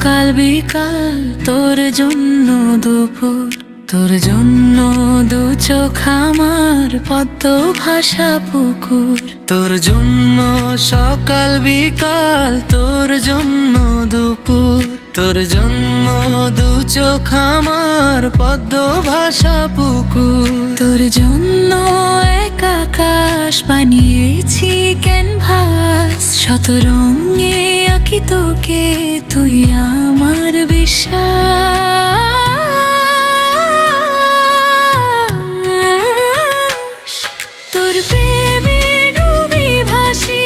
সকাল বিকাল, তোর জন্য দুপুর, তোর জন্য দু চোখ আমার পদ্ম ভাষা পুকুর। তোর জন্য সকাল বিকাল, তোর জন্য দুপুর, তোর জন্য দু চোখ আমার পদ্ম ভাষা পুকুর। তোর জন্য এক আকাশ বানিয়েছি ক্যানভাস, শত রঙে আঁকি তোকে, তুই আমার বিশ্বাস। তোর প্রেমে ডুবে ভাসি,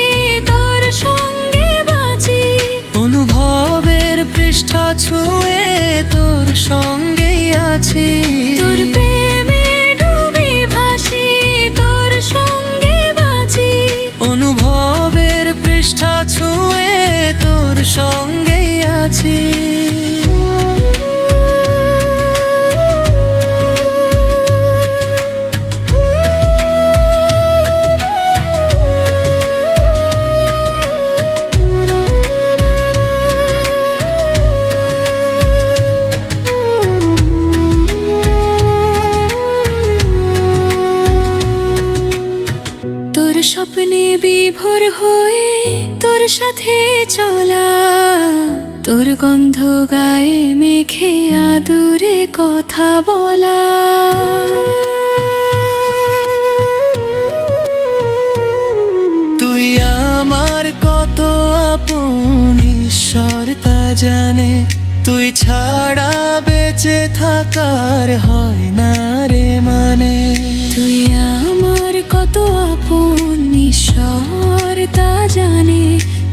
তোর সঙ্গে বাঁচি। অনুভবের পৃষ্ঠা ছুঁয়ে তোর সঙ্গেই আছি। স্বপ্নে বিভোর হয়ে তোর সাথে চলা তোর গন্ধ গায়ে মেখে আদুরে কথা বলা। তুই আমার কত আপন ঈশ্বর তা জানে তুই ছাড়া বেঁচে থাকার হয় না রে মানে। তুই আমার কত আপন ঈশ্বর তা জানে,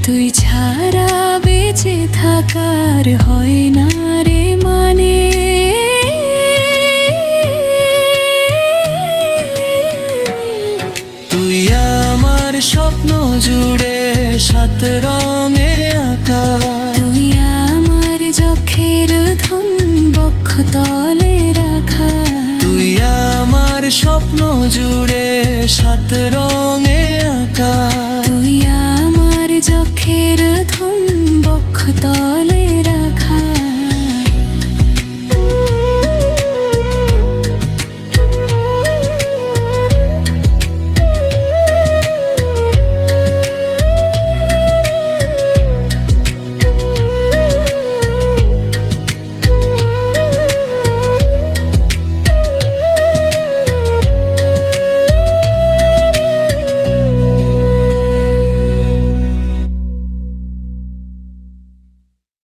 তুই ছাড়া বেঁচে থাকার হয় না রে মানে। তুই আমার স্বপ্ন জুড়ে সাত রঙে স্বপ্ন জুড়ে সাত রঙে আঁকা তুই আমার চোখের ধন বক্ষ তলে